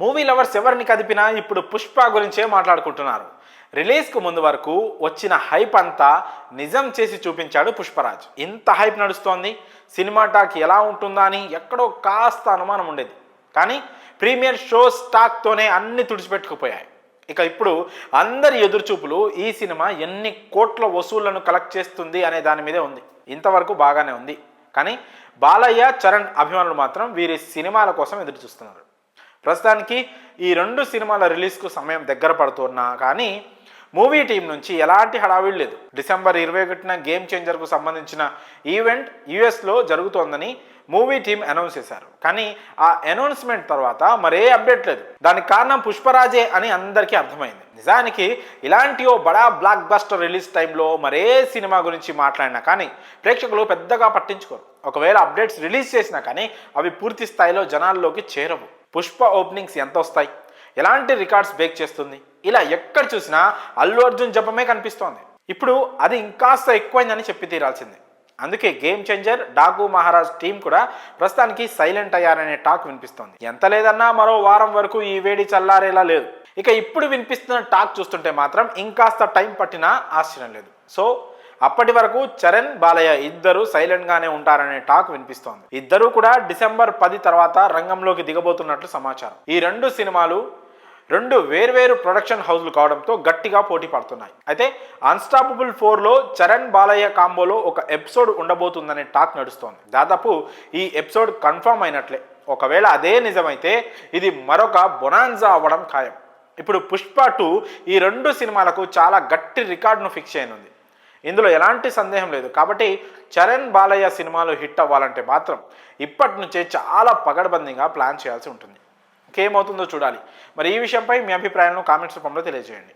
Movie lovers ఎవరిని కదిపినా ఇప్పుడు పుష్ప గురించే మాట్లాడుకుంటున్నారు. రిలీజ్కు ముందు వరకు వచ్చిన హైప్ అంతా నిజం చేసి చూపించాడు పుష్పరాజ్. ఇంత హైప్ నడుస్తోంది సినిమా టాక్ ఎలా ఉంటుందా అని ఎక్కడో కాస్త అనుమానం ఉండేది. కానీ ప్రీమియర్ షో స్టాక్తోనే అన్ని తుడిచిపెట్టుకుపోయాయి. ఇక ఇప్పుడు అందరి ఎదురుచూపులు ఈ సినిమా ఎన్ని కోట్ల వసూళ్ళను కలెక్ట్ చేస్తుంది అనే దాని మీదే ఉంది. ఇంతవరకు బాగానే ఉంది. కానీ బాలయ్య చరణ్ అభిమానులు మాత్రం వీరి సినిమాల కోసం ఎదురు చూస్తున్నారు ప్రస్తుతానికి ఈ రెండు సినిమాల రిలీజ్కు సమయం దగ్గర పడుతున్నా కానీ మూవీ టీం నుంచి ఎలాంటి హడావిడి లేదు. డిసెంబర్ ఇరవై ఒకటిన గేమ్ చేంజర్కు సంబంధించిన ఈవెంట్ యుఎస్లో జరుగుతోందని మూవీ టీం అనౌన్స్ చేశారు. కానీ ఆ అనౌన్స్మెంట్ తర్వాత మరే అప్డేట్ లేదు. దానికి కారణం పుష్పరాజే అని అందరికీ అర్థమైంది. నిజానికి ఇలాంటి ఓ బడా బ్లాక్ బస్టర్ రిలీజ్ టైంలో మరే సినిమా గురించి మాట్లాడినా కానీ ప్రేక్షకులు పెద్దగా పట్టించుకోరు. ఒకవేళ అప్డేట్స్ రిలీజ్ చేసినా కానీ అవి పూర్తి స్థాయిలో జనాల్లోకి చేరవు. పుష్ప ఓపెనింగ్స్ ఎంత వస్తాయి ఎలాంటి రికార్డ్స్ బ్రేక్ చేస్తుంది? ఇలా ఎక్కడ చూసినా అల్లు అర్జున్ జపమే కనిపిస్తోంది. ఇప్పుడు అది ఇంకాస్త ఎక్కువైందని చెప్పి తీరాల్సిందే. అందుకే game changer Daku Maharaj team కూడా ప్రస్తుతానికి సైలెంట్ అయ్యారనే టాక్ వినిపిస్తోంది. ఎంత లేదన్నా మరో వారం వరకు ఈ వేడి చల్లారేలా లేదు. ఇక ఇప్పుడు వినిపిస్తున్న టాక్ చూస్తుంటే మాత్రం ఇంకాస్త టైం పట్టినా ఆశ్చర్యం లేదు. సో అప్పటి వరకు చరణ్ బాలయ్య ఇద్దరు సైలెంట్ గానే ఉంటారనే టాక్ వినిపిస్తోంది. ఇద్దరు కూడా డిసెంబర్ పది తర్వాత రంగంలోకి దిగబోతున్నట్లు సమాచారం. ఈ రెండు సినిమాలు రెండు వేర్వేరు ప్రొడక్షన్ హౌస్లు కావడంతో గట్టిగా పోటీ పడుతున్నాయి. అయితే అన్స్టాపబుల్ ఫోర్లో చరణ్ బాలయ్య కాంబోలో ఒక ఎపిసోడ్ ఉండబోతుందనే టాక్ నడుస్తోంది. దాదాపు ఈ ఎపిసోడ్ కన్ఫర్మ్ అయినట్లే. ఒకవేళ అదే నిజమైతే ఇది మరొక బొనాన్జా అవ్వడం ఖాయం. ఇప్పుడు పుష్ప టూ ఈ రెండు సినిమాలకు చాలా గట్టి రికార్డును ఫిక్స్ చేయనుంది. ఇందులో ఎలాంటి సందేహం లేదు. కాబట్టి చరణ్ బాలయ్య సినిమాలు హిట్ అవ్వాలంటే మాత్రం ఇప్పటి నుంచే చాలా పగడబందీగా ప్లాన్ చేయాల్సి ఉంటుంది. ఇంకేమవుతుందో చూడాలి. మరి ఈ విషయంపై మీ అభిప్రాయాలను కామెంట్స్ రూపంలో తెలియజేయండి.